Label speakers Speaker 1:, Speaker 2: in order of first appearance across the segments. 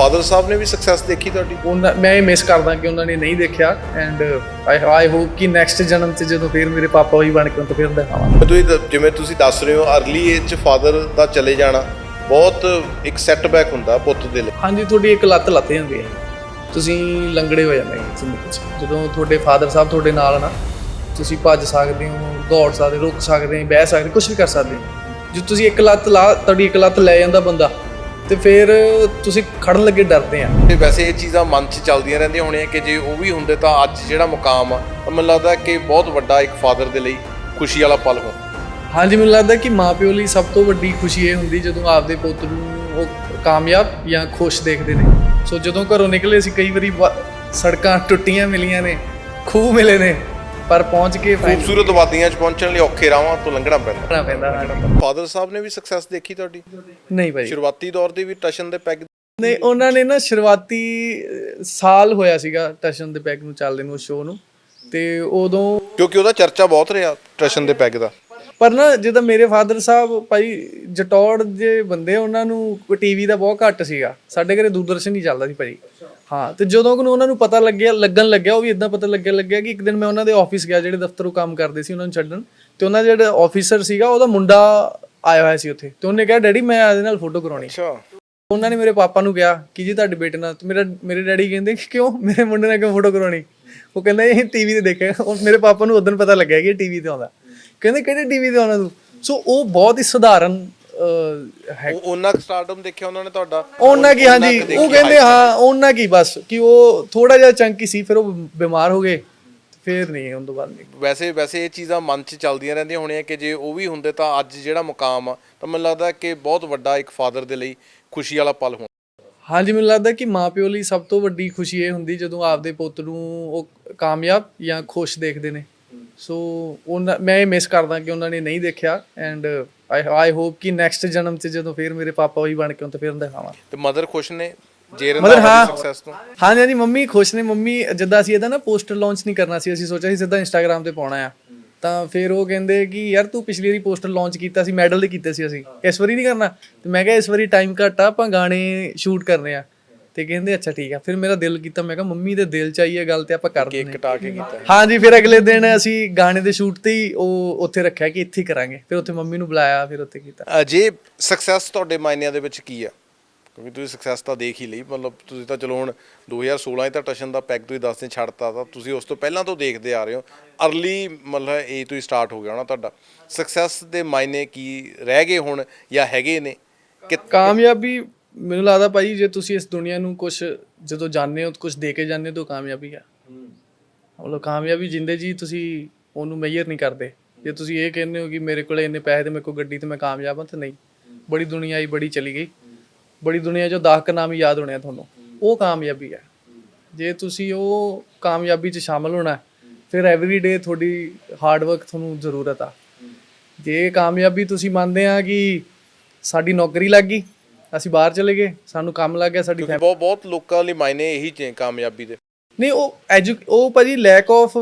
Speaker 1: Father ਸਾਹਿਬ ਨੇ ਵੀ success ਦੇਖੀ ਤੁਹਾਡੀ?
Speaker 2: ਉਹਨਾਂ ਮੈਂ ਇਹ ਮਿਸ ਕਰਦਾ ਕਿ ਉਹਨਾਂ ਨੇ ਨਹੀਂ ਦੇਖਿਆ ਐਂਡ ਆਈ ਆਈ ਹੋਪ ਕਿ ਨੈਕਸਟ ਜਨਮ 'ਚ ਜਦੋਂ ਫਿਰ ਮੇਰੇ ਪਾਪਾ ਉਹੀ ਬਣ ਕੇ ਤੋਂ ਫਿਰ ਦਿਖਾਵਾਂ
Speaker 1: ਤੁਸੀਂ ਦ- ਜਿਵੇਂ ਤੁਸੀਂ ਦੱਸ ਰਹੇ ਹੋ ਅਰਲੀ ਏਜ 'ਚ ਫਾਦਰ ਦਾ ਚਲੇ ਜਾਣਾ ਬਹੁਤ ਇੱਕ ਸੈਟਬੈਕ ਹੁੰਦਾ ਪੁੱਤ ਦੇ ਲਈ।
Speaker 2: ਹਾਂਜੀ ਤੁਹਾਡੀ ਇੱਕ ਲੱਤ ਲੱਤ ਜਾਂਦੀ ਹੈ। ਤੁਸੀਂ ਲੰਗੜੇ ਹੋ ਜਾਂਦੇ ਹੋ ਜ਼ਿੰਦਗੀ 'ਚ। ਜਦੋਂ ਤੁਹਾਡੇ ਫਾਦਰ ਸਾਹਿਬ ਤੁਹਾਡੇ ਨਾਲ ਨਾ ਤੁਸੀਂ ਭੱਜ ਸਕਦੇ ਹੋ ਦੌੜ ਸਕਦੇ ਰੁਕ ਸਕਦੇ ਹੋ ਬਹਿ ਸਕਦੇ ਕੁਝ ਵੀ ਕਰ ਸਕਦੇ ਹੋ। ਜੇ ਤੁਸੀਂ ਇੱਕ ਲੱਤ ਲਾ ਤੁਹਾਡੀ ਇੱਕ ਲੱਤ ਲੈ ਜਾਂਦਾ ਬੰਦਾ ਤੇ ਫਿਰ ਤੁਸੀਂ ਖੜਨ ਲੱਗੇ ਡਰਦੇ ਆ।
Speaker 1: ਤੇ ਵੈਸੇ ਇਹ ਚੀਜ਼ਾਂ ਮਨ 'ਚ ਚੱਲਦੀਆਂ ਰਹਿੰਦੀਆਂ ਹੋਣੀਆਂ ਕਿ ਜੇ ਉਹ ਵੀ ਹੁੰਦੇ ਤਾਂ ਅੱਜ ਜਿਹੜਾ ਮੁਕਾਮ ਆ ਮੈਨੂੰ ਲੱਗਦਾ ਕਿ ਬਹੁਤ ਵੱਡਾ ਇੱਕ ਫਾਦਰ ਦੇ ਲਈ ਖੁਸ਼ੀ ਵਾਲਾ ਪਲ ਹੋ
Speaker 2: ਹਾਂਜੀ ਮੈਨੂੰ ਲੱਗਦਾ ਕਿ ਮਾਪਿਓ ਲਈ ਸਭ ਤੋਂ ਵੱਡੀ ਖੁਸ਼ੀ ਇਹ ਹੁੰਦੀ ਜਦੋਂ ਆਪਦੇ ਪੁੱਤ ਨੂੰ ਉਹ ਕਾਮਯਾਬ ਜਾਂ ਖੁਸ਼ ਦੇਖਦੇ ਨੇ। ਸੋ ਜਦੋਂ ਘਰੋਂ ਨਿਕਲੇ ਸੀ ਕਈ ਵਾਰੀ ਸੜਕਾਂ ਟੁੱਟੀਆਂ ਮਿਲੀਆਂ ਨੇ ਖੂਹ ਮਿਲੇ ਨੇ ਪਰ ਪਹੁੰਚ ਕੇ
Speaker 1: ਖੂਬਸੂਰਤ ਵਾਦੀਆਂ 'ਚ ਪਹੁੰਚਣ ਲਈ ਔਖੇ ਰਾਹਾਂ ਤੋਂ ਲੰਘਣਾ ਪੈਂਦਾ। ਫਾਦਰ ਸਾਹਿਬ ਨੇ ਵੀ ਸਕਸੈਸ ਦੇਖੀ ਤੁਹਾਡੀ?
Speaker 2: ਨਹੀਂ ਭਾਈ।
Speaker 1: ਸ਼ੁਰੂਆਤੀ ਦੌਰ ਦੇ ਵੀ ਟਸ਼ਨ ਦੇ ਪੈਗ
Speaker 2: ਨਹੀਂ ਉਹਨਾਂ ਨੇ ਨਾ ਸ਼ੁਰੂਆਤੀ ਅਹ, ਸਾਲ ਹੋਇਆ ਸੀਗਾ ਟਸ਼ਨ ਦੇ ਪੈਗ ਨੂੰ ਚੱਲਦੇ ਨੂੰ ਸ਼ੋਅ ਨੂੰ। ਤੇ ਉਦੋਂ
Speaker 1: ਕਿਉਂਕਿ ਉਹਦਾ ਚਰਚਾ ਬਹੁਤ ਰਿਹਾ ਟਸ਼ਨ ਦੇ ਪੈਗ ਦਾ।
Speaker 2: ਪਰ ਨਾ ਜਿੱਦਾਂ ਮੇਰੇ ਫਾਦਰ ਸਾਹਿਬ ਭਾਈ ਜਟੌੜ ਦੇ ਬੰਦੇ ਉਹਨਾਂ ਨੂੰ ਟੀਵੀ ਦਾ ਬਹੁਤ ਘੱਟ ਸੀਗਾ। ਸਾਡੇ ਘਰੇ ਦੂਰਦਰਸ਼ਨ ਹੀ ਚੱਲਦਾ ਸੀ ਭਾਈ। ਹਾਂ ਤੇ ਜਦੋਂ ਕਿ ਉਹਨਾਂ ਨੂੰ ਪਤਾ ਲੱਗਿਆ ਲੱਗਣ ਲੱਗਿਆ ਉਹ ਵੀ ਇਦਾਂ ਪਤਾ ਲੱਗਿਆ ਲੱਗਿਆ ਕਿ ਇੱਕ ਦਿਨ ਮੈਂ ਉਹਨਾਂ ਦੇ ਆਫਿਸ ਗਿਆ ਜਿਹੜੇ ਦਫ਼ਤਰੋਂ ਕੰਮ ਕਰਦੇ ਸੀ ਉਹਨਾਂ ਨੂੰ ਛੱਡਣ ਤੇ ਉਹਨਾਂ ਦਾ ਜਿਹੜਾ ਆਫੀਸਰ ਸੀਗਾ ਉਹਦਾ ਮੁੰਡਾ ਆਇਆ ਹੋਇਆ ਸੀ ਉੱਥੇ ਤੇ ਉਹਨੇ ਕਿਹਾ ਡੈਡੀ ਮੈਂ ਇਹਦੇ ਨਾਲ ਫੋਟੋ ਕਰਾਉਣੀ
Speaker 1: ਅੱਛਾ।
Speaker 2: ਉਹਨਾਂ ਨੇ ਮੇਰੇ ਪਾਪਾ ਨੂੰ ਕਿਹਾ ਕਿ ਜੀ ਤੁਹਾਡੇ ਬੇਟੇ ਨਾਲ ਤੇ ਮੇਰਾ ਮੇਰੇ ਡੈਡੀ ਕਹਿੰਦੇ ਕਿ ਕਿਉਂ ਮੇਰੇ ਮੁੰਡੇ ਨਾਲ ਕਿਉਂ ਫੋਟੋ ਕਰਾਉਣੀ? ਉਹ ਕਹਿੰਦਾ ਇਹ ਟੀਵੀ ਤੇ ਦੇਖਿਆ ਉਹ ਮੇਰੇ ਪਾਪਾ ਨੂੰ ਉਦੋਂ ਪਤਾ ਲੱਗਿਆ ਕਿ ਇਹ ਟੀਵੀ ਤੇ ਆਉਂਦਾ। ਕਹਿੰਦੇ ਕਿਹੜੇ ਟੀਵੀ ਤੇ ਆਉਣਾ ਤੂੰ? ਸੋ ਉਹ ਬਹੁਤ ਹੀ ਸਧਾਰਨ ਹੈ
Speaker 1: ਉਹ ਉਹਨਾਂ ਸਟਾਰਡਮ ਦੇਖਿਆ ਉਹਨਾਂ ਨੇ ਤੁਹਾਡਾ?
Speaker 2: ਉਹਨਾਂ ਕੀ ਹਾਂਜੀ
Speaker 1: ਕੁ
Speaker 2: ਉਹ
Speaker 1: ਦੇਖੀ
Speaker 2: ਕਹਿੰਦੇ
Speaker 1: height।
Speaker 2: ਹਾਂ ਉਹਨਾਂ ਕੀ ਬਸ ਕਿ ਉਹ ਥੋੜਾ ਜਿਹਾ ਚੰਕੀ ਸੀ ਫਿਰ ਉਹ ਬਿਮਾਰ ਹੋ ਗਏ ਫਿਰ ਨਹੀਂ ਉਹਨਾਂ ਤੋਂ ਬਾਅਦ ਨਹੀਂ।
Speaker 1: ਵੈਸੇ ਵੈਸੇ ਇਹ ਚੀਜ਼ਾਂ ਮਨ 'ਚ ਚੱਲਦੀਆਂ ਰਹਿੰਦੀਆਂ ਹੋਣੀਆਂ ਕਿ ਜੇ ਉਹ ਵੀ ਹੁੰਦੇ ਤਾਂ ਅੱਜ ਜਿਹੜਾ ਮੁਕਾਮ ਆ ਤਾਂ ਮੈਨੂੰ ਲੱਗਦਾ ਕਿ ਬਹੁਤ ਵੱਡਾ ਇੱਕ ਫਾਦਰ ਦੇ ਲਈ ਖੁਸ਼ੀ ਵਾਲਾ ਪਲ ਹੋ
Speaker 2: ਹਾਂਜੀ ਮੈਨੂੰ ਲੱਗਦਾ ਕਿ ਮਾਪਿਓ ਲਈ ਸਭ ਤੋਂ ਵੱਡੀ ਖੁਸ਼ੀ ਇਹ ਹੁੰਦੀ ਜਦੋਂ ਆਪਦੇ ਪੁੱਤ ਨੂੰ ਉਹ ਕਾਮਯਾਬ ਜਾਂ ਖੁਸ਼ ਦੇਖਦੇ ਨੇ। ਸੋ ਉਹਨਾਂ ਮੈਂ ਇਹ ਮਿਸ ਕਰਦਾ ਕਿ ਉਹਨਾਂ ਨੇ ਨਹੀਂ ਦੇਖਿਆ ਐਂਡ ਆਈ ਹੋਪ ਕਿ ਨੈਕਸਟ ਜਨਮ 'ਚ ਜਦੋਂ ਫਿਰ ਮੇਰੇ ਪਾਪਾ ਉਹੀ ਬਣ ਕੇ ਉਹਨਾਂ ਤੋਂ ਫਿਰ ਦਿਖਾਵਾਂ।
Speaker 1: ਤੇ ਮਦਰ ਖੁਸ਼ ਨੇ? ਜੇਰਨ
Speaker 2: ਮਤਲਬ ਹਾਂ।
Speaker 1: ਸਕਸੈਸ ਤੋਂ?
Speaker 2: ਹਾਂਜੀ ਹਾਂਜੀ ਮੰਮੀ ਖੁਸ਼ ਨੇ। ਮੰਮੀ ਜਿੱਦਾਂ ਅਸੀਂ ਇਹਦਾ ਨਾ ਪੋਸਟਰ ਲਾਂਚ ਨਹੀਂ ਕਰਨਾ ਸੀ ਅਸੀਂ ਸੋਚਿਆ ਸੀ ਸਿੱਧਾ ਇੰਸਟਾਗ੍ਰam ਤੇ ਪਾਉਣਾ ਆ। ਤਾਂ ਫਿਰ ਉਹ ਕਹਿੰਦੇ ਕਿ ਯਾਰ ਤੂੰ ਪਿਛਲੀ ਵਾਰੀ ਪੋਸਟਰ ਲਾਂਚ ਕੀਤਾ ਸੀ ਮੈਡਲ ਦੇ ਕੀਤੇ ਸੀ ਅਸੀਂ। ਇਸ ਵਾਰੀ ਨਹੀਂ ਕਰਨਾ। ਤੇ ਮੈਂ ਕਿਹਾ ਇਸ ਵਾਰੀ ਟਾਈਮ ਘੱਟ ਆ ਆਪਾਂ ਗਾਣੇ ਸ਼ੂਟ ਕਰਨੇ ਆ। ਤੇ ਕਹਿੰਦੇ ਅੱਛਾ ਠੀਕ ਆ। ਫਿਰ ਮੇਰਾ ਦਿਲ ਕੀਤਾ ਮੈਂ ਕਿਹਾ ਮੰਮੀ ਦੇ ਦਿਲ ਚ ਆਈ ਇਹ ਗੱਲ ਤੇ ਆਪਾਂ ਕਰ
Speaker 1: ਕੇਕ
Speaker 2: ਦਿੰਦੇ
Speaker 1: ਕਟਾ ਕੇ ਕੀਤਾ।
Speaker 2: ਹਾਂਜੀ ਫਿਰ ਅਗਲੇ ਦਿਨ ਅਸੀਂ ਗਾਣੇ ਦੇ ਸ਼ੂਟ ਤੇ ਹੀ ਉਹ ਉੱਥੇ ਰੱਖਿਆ ਕਿ ਇੱਥੇ ਹੀ ਕਰਾਂਗੇ। ਫਿਰ ਉੱਥੇ ਮੰਮੀ ਨੂੰ ਬੁਲਾਇਆ ਫਿਰ ਉੱਥੇ ਕੀਤਾ।
Speaker 1: ਅ, ਜੇ ਸਕਸੈਸ ਤੁਹਾਡੇ ਮਾਇਨਿਆਂ ਦੇ ਵਿੱਚ ਕੀ ਆ? ਕਿਉਂਕਿ ਤੁਸੀਂ ਸਕਸੈਸ ਤਾਂ ਦੇਖ ਹੀ ਲਈ ਮਤਲਬ ਤੁਸੀਂ ਤਾਂ ਚਲੋ ਹੁਣ 2016 'ਚ ਤਾਂ ਟਸ਼ਨ ਦਾ ਪੈਗ ਤੁਸੀਂ ਦੱਸਦੇ ਛੱਡਤਾ ਤਾਂ ਤੁਸੀਂ ਉਸ ਤੋਂ ਪਹਿਲਾਂ ਤੋਂ ਦੇਖਦੇ ਆ ਰਹੇ ਹੋ। ਅਰਲੀ ਮਤਲਬ ਇਹ ਤੋਂ ਹੀ ਸਟਾਰਟ ਹੋ ਗਿਆ ਹੋਣਾ ਤੁਹਾਡਾ। ਸਕਸੈਸ ਦੇ ਮਾਇਨੇ ਕੀ ਰਹਿ ਗਏ ਹੁਣ ਜਾਂ ਹੈਗੇ ਨੇ? ਕਿ
Speaker 2: ਕਾਮਯਾਬੀ ਮੈਨੂੰ ਲੱਗਦਾ ਭਾਈ ਜੇ ਤੁਸੀਂ ਇਸ ਦੁਨੀਆ ਨੂੰ ਕੁਝ ਜਦੋਂ ਜਾਣਦੇ ਹੋ ਕੁਝ ਦੇ ਕੇ ਜਾਂਦੇ ਹੋ ਤਾਂ ਕਾਮਯਾਬੀ ਆ। ਮਤਲਬ ਕਾਮਯਾਬੀ ਜਿੰਦੇ ਜੀ ਤੁਸੀਂ ਉਹਨੂੰ ਮੇਜਰ ਨਹੀਂ ਕਰਦੇ। ਜੇ ਤੁਸੀਂ ਇਹ ਕਹਿੰਦੇ ਹੋ ਕਿ ਮੇਰੇ ਕੋਲੇ ਇੰਨੇ ਪੈਸੇ ਤੇ ਮੇਰੇ ਕੋਲ ਗੱਡੀ ਤੇ ਮੈਂ ਕਾਮਯਾਬ ਹਾਂ ਤਾਂ ਨਹੀਂ। ਬੜੀ ਦੁਨੀਆ ਆਈ ਬੜੀ ਚਲੀ ਗਈ। ਬੜੀ ਦੁਨੀਆ 10 ਕ ਨਾਮ ਹੀ ਯਾਦ ਹੋਣੇ ਆ ਤੁਹਾਨੂੰ। ਉਹ ਕਾਮਯਾਬੀ ਹੈ। ਜੇ ਤੁਸੀਂ ਉਹ ਕਾਮਯਾਬੀ 'ਚ ਸ਼ਾਮਲ ਹੋਣਾ ਫਿਰ ਐਵਰੀ ਡੇ ਤੁਹਾਡੀ ਹਾਰਡ ਵਰਕ ਤੁਹਾਨੂੰ ਜ਼ਰੂਰਤ ਆ। ਜੇ ਕਾਮਯਾਬੀ ਤੁਸੀਂ ਮੰਨਦੇ ਆ ਕਿ ਸਾਡੀ ਨੌਕਰੀ ਲੱਗ ਗਈ ਅਸੀਂ ਬਾਹਰ ਚਲੇ ਗਏ ਸਾਨੂੰ ਕੰਮ ਲੱਗ ਗਿਆ ਸਾਡੀ
Speaker 1: ਕਿਉਂਕਿ ਬਹੁਤ ਬਹੁਤ ਲੋਕਾਂ ਲਈ ਮਾਇਨੇ ਇਹੀ ਚ ਕਾਮਯਾਬੀ ਦੇ।
Speaker 2: ਨਹੀਂ ਉਹ ਐਜੂ ਉਹ ਭਾਜੀ ਲੈਕ ਆਫ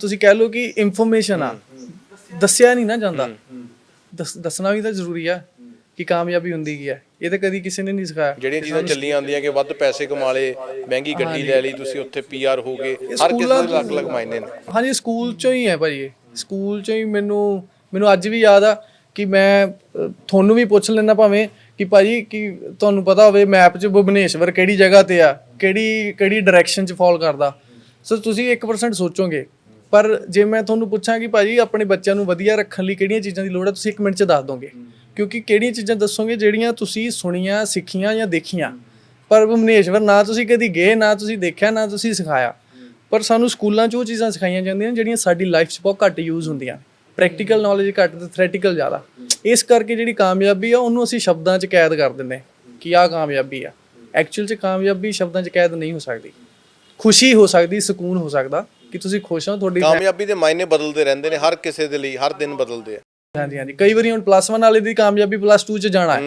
Speaker 2: ਤੁਸੀਂ ਕਹਿ ਲਓ ਕਿ ਇਨਫੋਰਮੇਸ਼ਨ ਆ। ਦੱਸਿਆ ਨਹੀਂ ਨਾ ਜਾਂਦਾ। ਦੱਸ- ਦੱਸਣਾ ਵੀ ਤਾਂ ਜ਼ਰੂਰੀ ਆ ਕਿ ਕਾਮਯਾਬੀ ਹੁੰਦੀ ਕੀ ਹੈ ਇਹ ਤਾਂ ਕਦੀ ਕਿਸੇ ਨੇ ਨਹੀਂ ਸਿਖਾਇਆ।
Speaker 1: ਜਿਹੜੀਆਂ ਚੀਜ਼ਾਂ ਚੱਲੀਆਂ ਆਉਂਦੀਆਂ ਕਿ ਵੱਧ ਪੈਸੇ ਕਮਾ ਲਏ ਮਹਿੰਗੀ ਗੱਡੀ ਲੈ ਲਈ ਤੁਸੀਂ ਉੱਥੇ ਪੀਆਰ ਹੋ ਗਏ। ਹਰ ਕਿਸੇ ਦੇ ਅਲੱਗ-ਅਲੱਗ ਮਾਇਨੇ ਨੇ।
Speaker 2: ਹਾਂਜੀ ਸਕੂਲ ਚੋਂ ਹੀ ਹੈ ਭਾਜੀ ਇਹ। ਸਕੂਲ ਚੋਂ ਹੀ ਮੈਨੂੰ ਮੈਨੂੰ ਅੱਜ ਵੀ ਯਾਦ ਆ ਕਿ ਮੈਂ ਤੁਹਾਨੂੰ ਵੀ ਪੁੱਛ ਲੈਣਾ ਭਾਵੇਂ ਕਿ ਭਾਜੀ ਕਿ ਤੁਹਾਨੂੰ ਪਤਾ ਹੋਵੇ ਮੈਪ 'ਚ ਭੁਵਨੇਸ਼ਵਰ ਕਿਹੜੀ ਜਗ੍ਹਾ ਤੇ ਆ, ਕਿਹੜੀ ਕਿਹੜੀ ਡਾਇਰੈਕਸ਼ਨ 'ਚ ਫਾਲ ਕਰਦਾ। ਸੋ ਤੁਸੀਂ 1% ਸੋਚੋਗੇ। ਪਰ ਜੇ ਮੈਂ ਤੁਹਾਨੂੰ ਪੁੱਛਾਂ ਕਿ ਭਾਜੀ ਆਪਣੇ ਬੱਚਿਆਂ ਨੂੰ ਵਧੀਆ ਰੱਖਣ ਲਈ ਕਿਹੜੀਆਂ ਚੀਜ਼ਾਂ ਦੀ ਲੋੜ ਹੈ ਤੁਸੀਂ 1 ਮਿੰਟ 'ਚ ਦੱਸ ਦੋਗੇ। ਕਿਉਂਕਿ ਕਿਹੜੀਆਂ ਚੀਜ਼ਾਂ ਦੱਸੋਗੇ ਜਿਹੜੀਆਂ ਤੁਸੀਂ ਸੁਣੀਆਂ, ਸਿੱਖੀਆਂ ਜਾਂ ਦੇਖੀਆਂ। ਪਰ ਭੁਵਨੇਸ਼ਵਰ ਨਾ ਤੁਸੀਂ ਕਦੀ ਗਏ, ਨਾ ਤੁਸੀਂ ਦੇਖਿਆ, ਨਾ ਤੁਸੀਂ ਸਿਖਾਇਆ। ਪਰ ਸਾਨੂੰ ਸਕੂਲਾਂ 'ਚ ਉਹ ਚੀਜ਼ਾਂ ਸਿਖਾਈਆਂ ਜਾਂਦੀਆਂ ਨੇ ਜਿਹੜੀਆਂ ਸਾਡੀ ਲਾਈਫ 'ਚ ਬਹੁਤ ਘੱਟ ਯੂਜ਼ ਹੁੰਦੀਆਂ। ਪ੍ਰੈਕਟੀਕਲ ਨੌਲੇਜ ਘੱਟ ਤੇ ਥਿਓਰੇਟੀਕਲ ਜ਼ਿਆਦਾ। ਇਸ ਕਰਕੇ ਜਿਹੜੀ ਕਾਮਯਾਬੀ ਆ ਉਹਨੂੰ ਅਸੀਂ ਸ਼ਬਦਾਂ 'ਚ ਕੈਦ ਕਰ ਦਿੰਦੇ ਕਿ ਆਹ ਕਾਮਯਾਬੀ ਆ। ਐਕਚੁਅਲ 'ਚ ਕਾਮਯਾਬੀ ਸ਼ਬਦਾਂ 'ਚ ਕੈਦ ਨਹੀਂ ਹੋ ਸਕਦੀ। ਖੁਸ਼ੀ ਹੋ ਸਕਦੀ ਸਕੂਨ ਹੋ ਸਕਦਾ ਕਿ ਤੁਸੀਂ ਖੁਸ਼ ਹੋ ਤੁਹਾਡੀ
Speaker 1: ਕਾਮਯਾਬੀ ਦੇ ਮਾਇਨੇ ਬਦਲਦੇ ਰਹਿੰਦੇ ਨੇ ਹਰ ਕਿਸੇ ਦੇ ਲਈ ਹਰ ਦਿਨ ਬਦਲਦੇ ਆ।
Speaker 2: ਹਾਂਜੀ ਹਾਂਜੀ। ਕਈ ਵਾਰੀ ਹੁਣ ਪਲੱਸ 1 ਵਾਲੇ ਦੀ ਕਾਮਯਾਬੀ ਪਲੱਸ 2 'ਚ ਜਾਣਾ ਹੈ।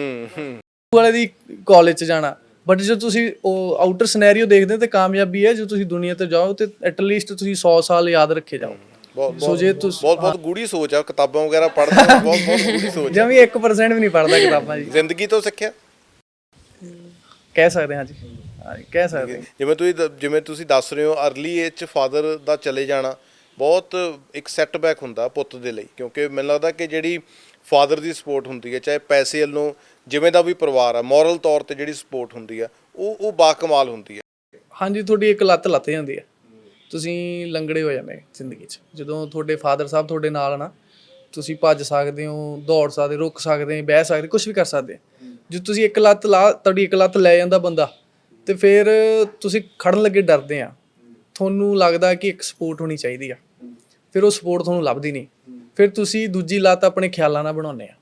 Speaker 2: ਵਾਲੇ ਦੀ ਕਾਲਜ 'ਚ ਜਾਣਾ। ਬਟ ਜੇ ਤੁਸੀਂ ਉਹ ਆਊਟਰ ਸਿਨੈਰੀਓ ਦੇਖਦੇ ਤੇ ਕਾਮਯਾਬੀ ਹੈ ਜੇ ਤੁਸੀਂ ਦੁਨੀਆ ਤੇ ਜਾਓ ਤੇ ਐਟ ਲੀਸਟ ਤੁਸੀਂ 100 ਸਾਲ ਯਾਦ ਰੱਖੇ ਜਾਓ। ਸੋ ਜੇ ਤੁਸੀਂ
Speaker 1: ਬਹੁਤ ਬਹੁਤ ਗੂੜੀ ਸੋਚ ਆ ਕਿਤਾਬਾਂ ਵਗੈਰਾ ਪੜ੍ਹਦੇ ਬਹੁਤ ਬਹੁਤ ਗੂੜੀ ਸੋਚ ਆ।
Speaker 2: ਜਮੀ 1% ਵੀ ਨਹੀਂ ਪੜਦਾ ਕਿਤਾਬਾਂ ਜੀ।
Speaker 1: ਜ਼ਿੰਦਗੀ ਤੋਂ ਸਿੱਖਿਆ?
Speaker 2: ਕਹਿ ਸਕਦੇ ਹਾਂ ਜੀ। ਕਹਿ ਸਕਦੇ ਹਾਂ।
Speaker 1: ਜਿਵੇਂ ਤੁਸੀਂ ਦ- ਜਿਵੇਂ ਤੁਸੀਂ ਦੱਸ ਰਹੇ ਹੋ ਅਰਲੀ ਏਜ ਚ ਫਾਦਰ ਦਾ ਚਲੇ ਜਾਣਾ ਬਹੁਤ ਇੱਕ ਸੈਟਬੈਕ ਹੁੰਦਾ ਪੁੱਤ ਦੇ ਲਈ ਕਿਉਂਕਿ ਮੈਨੂੰ ਲੱਗਦਾ ਕਿ ਜਿਹੜੀ ਫਾਦਰ ਦੀ ਸਪੋਰਟ ਹੁੰਦੀ ਹੈ ਚਾਹੇ ਪੈਸੇ ਵੱਲੋਂ ਜਿਵੇਂ ਦਾ ਵੀ ਪਰਿਵਾਰ ਆ ਮੋਰਲ ਤੌਰ ਤੇ ਜਿਹੜੀ ਸਪੋਰਟ ਹੁੰਦੀ ਆ ਉਹ ਉਹ ਬਾਕਮਾਲ ਹੁੰਦੀ ਹੈ
Speaker 2: ਹਾਂਜੀ ਤੁਹਾਡੀ ਇੱਕ ਲੱਤ ਲੱਤ ਜਾਂਦੀ ਹੈ ਤੁਸੀਂ ਲੰਗੜੇ ਹੋ ਜਾਂਦੇ ਜ਼ਿੰਦਗੀ 'ਚ। ਜਦੋਂ ਤੁਹਾਡੇ ਫਾਦਰ ਸਾਹਿਬ ਤੁਹਾਡੇ ਨਾਲ ਨਾ, ਤੁਸੀਂ ਭੱਜ ਸਕਦੇ ਹੋ, ਦੌੜ ਸਕਦੇ, ਰੁਕ ਸਕਦੇ, ਬਹਿ ਸਕਦੇ ਕੁਝ ਵੀ ਕਰ ਸਕਦੇ। ਜੇ ਤੁਸੀਂ ਇੱਕ ਲੱਤ ਲਾ, ਤੁਹਾਡੀ ਇੱਕ ਲੱਤ ਲੈ ਜਾਂਦਾ ਬੰਦਾ, ਤੇ ਫਿਰ ਤੁਸੀਂ ਖੜਨ ਲੱਗੇ ਡਰਦੇ ਆ। ਤੁਹਾਨੂੰ ਲੱਗਦਾ ਕਿ ਇੱਕ ਸਪੋਰਟ ਹੋਣੀ ਚਾਹੀਦੀ ਆ। ਫਿਰ ਉਹ ਸਪੋਰਟ ਤੁਹਾਨੂੰ ਲੱਭਦੀ ਨਹੀਂ। ਫਿਰ ਤੁਸੀਂ ਦੂਜੀ ਲੱਤ ਆਪਣੇ ਖਿਆਲਾਂ ਨਾਲ ਬਣਾਉਂਦੇ ਆ।